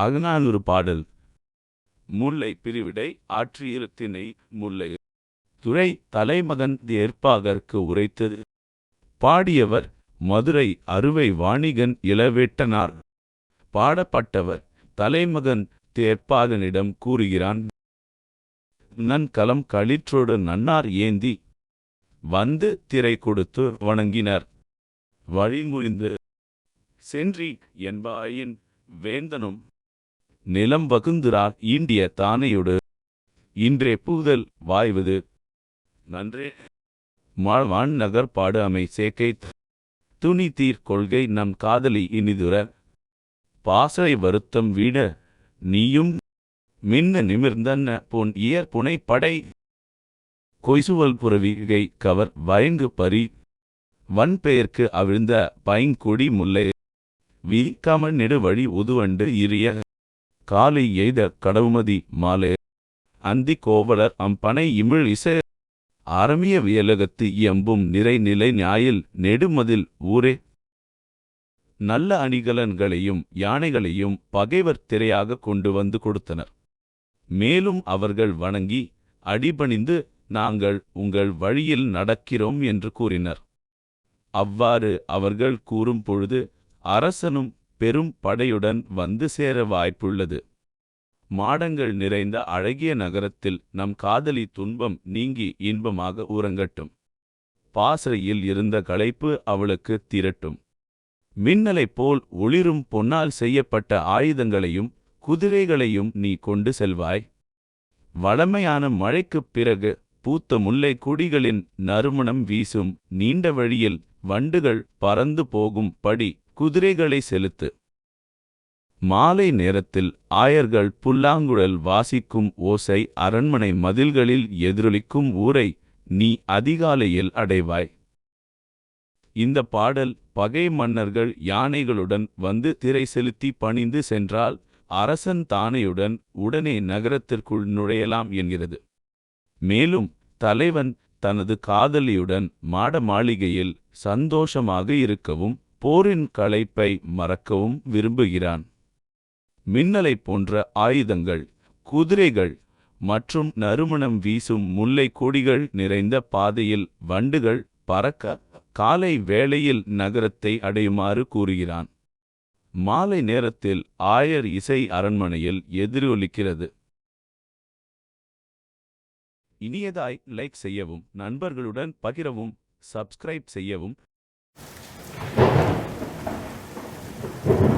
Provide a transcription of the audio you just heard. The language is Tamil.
அகநானூறு பாடல். முல்லை பிரிவிடை ஆற்றியிருத்தினை முல்லை. துறை தலைமகன் ஏற்பாகற்கு உரைத்தது. பாடியவர் மதுரை அறுவை வாணிகன் இளவேட்டனார். பாடப்பட்டவர் தலைமகன் தேர்ப்பாகனிடம் கூறுகிறான். நன் கலம் களிற்றோடு நன்னார் ஏந்தி வந்து திரை கொடுத்து வணங்கினர். வழிமுறிந்து சென்றி என்பாயின் வேந்தனும் நிலம் வகுந்துரார் ஈண்டிய தானையொடு இன்றே புகுதல் வாய்வது. நன்றே. மாழ்வான் நகர்பாடு அமை சேக்கை துணி தீர் கொள்கை நம் காதலி இனிதுர பாசறை வருத்தம் வீட நீயும் மின்ன நிமிர்ந்தன்ன பொன் இயற் புனை படை. கொய்சுவல் புறவிகை கவர் வயங்கு பரி. வன்பெயர்க்கு அவிழ்ந்த பைங்கொடி முல்லை. வீக்காமல் நெடு நெடுவழி உதுவண்டு இரிய காலை எய்த கடவுமதி மாலே. அந்தி கோவலர் அம்பனை இமிழ் இசை. அரமிய வியலகத்து எம்பும் நிறை நிலை ஞாயில் நெடுமதில் ஊரே. நல்ல அணிகலன்களையும் யானைகளையும் பகைவர் திரையாக கொண்டு வந்து கொடுத்தனர். மேலும் அவர்கள் வணங்கி அடிபணிந்து நாங்கள் உங்கள் வழியில் நடக்கிறோம் என்று கூறினர். அவ்வாறு அவர்கள் கூறும் பொழுது அரசனும் பெரும் படையுடன் வந்து சேர வாய்ப்புள்ளது. மாடங்கள் நிறைந்த அழகிய நகரத்தில் நம் காதலி துன்பம் நீங்கி இன்பமாக உறங்கட்டும். பாசறையில் இருந்த களைப்பு அவளுக்கு திரட்டும். மின்னலைப் போல் ஒளிரும் பொன்னால் செய்யப்பட்ட ஆயுதங்களையும் குதிரைகளையும் நீ கொண்டு செல்வாய். வளமையான மழைக்குப் பிறகு பூத்த முல்லை கொடிகளின் நறுமணம் வீசும் நீண்ட வழியில் வண்டுகள் பறந்து போகும் படி குதிரைகளை செலுத்து. மாலை நேரத்தில் ஆயர்கள் புல்லாங்குழல் வாசிக்கும் ஓசை அரண்மனை மதில்களில் எதிரொலிக்கும் ஊரை நீ அதிகாலையில் அடைவாய். இந்த பாடல் பகை மன்னர்கள் யானைகளுடன் வந்து திரை செலுத்தி பணிந்து சென்றால் அரசன் தானையுடன் உடனே நகரத்திற்குள் நுழையலாம் என்கிறது. மேலும் தலைவன் தனது காதலியுடன் மாட மாளிகையில் சந்தோஷமாக இருக்கவும் போரின் களைப்பை மறக்கவும் விரும்புகிறான். மின்னலைப் போன்ற ஆயுதங்கள் குதிரைகள் மற்றும் நறுமணம் வீசும் முல்லை கொடிகள் நிறைந்த பாதையில் வண்டுகள் பறக்க காலை வேளையில் நகரத்தை அடையுமாறு கூறுகிறான். மாலை நேரத்தில் ஆயர் இசை அரண்மனையில் எதிரொலிக்கிறது. இனியதாய் லைக் செய்யவும் நண்பர்களுடன் பகிரவும் சப்ஸ்கிரைப் செய்யவும். Thank you.